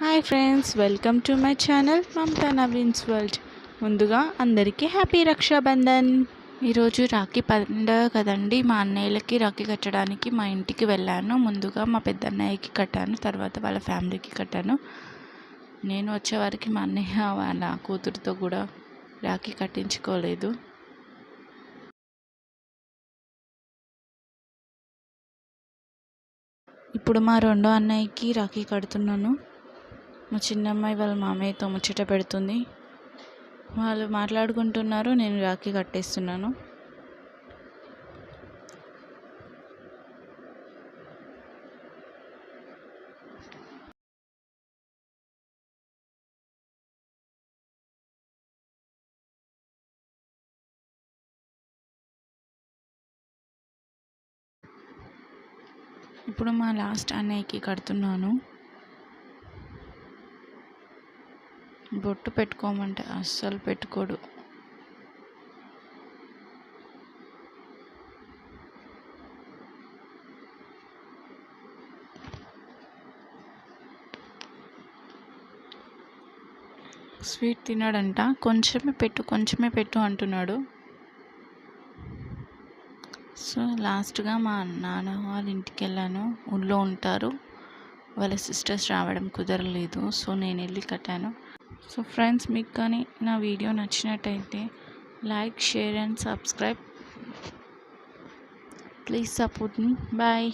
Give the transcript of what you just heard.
Hi friends welcome to my channel Mamata Naveen's world. ముందుగా అందరికీ happy Rakshabandhan. ఈరోజు రాఖీ పండగ కదండి మా అన్నయ్యలకి రాఖీ కట్టడానికి మా ఇంటికి వెళ్ళాను. ముందుగా మా పెద్దన్నయ్యకి కట్టాను తర్వాత వాళ్ళ ఫ్యామిలీకి కట్టాను. నేను వచ్చేవారికి మా అన్నయ్య వాళ్ళ కూతురుతో కూడా రాఖీ కట్టించుకోలేదు. ఇప్పుడు మా రెండో అన్నయ్యకి రాఖీ కడుతున్నాను. మా చిన్నమ్మాయి వాళ్ళ మామయ్యతో ముచ్చట పెడుతుంది. వాళ్ళు మాట్లాడుకుంటున్నారు నేను రాఖీ కట్టేస్తున్నాను. ఇప్పుడు మా లాస్ట్ అన్నయ్యకి కడుతున్నాను. బొట్టు పెట్టుకోమంటే అస్సలు పెట్టుకోడు. స్వీట్ తిన్నాడంట కొంచెమే పెట్టు కొంచెమే పెట్టు అంటున్నాడు. సో లాస్ట్గా మా నాన్న వాళ్ళ ఇంటికి వెళ్ళాను. ఊళ్ళో ఉంటారు. వాళ్ళ సిస్టర్స్ రావడం కుదరలేదు. సో నేను వెళ్ళి కట్టాను. సో ఫ్రెండ్స్ మీకు కానీ నా వీడియో నచ్చినట్టయితే like share and subscribe. Please support me bye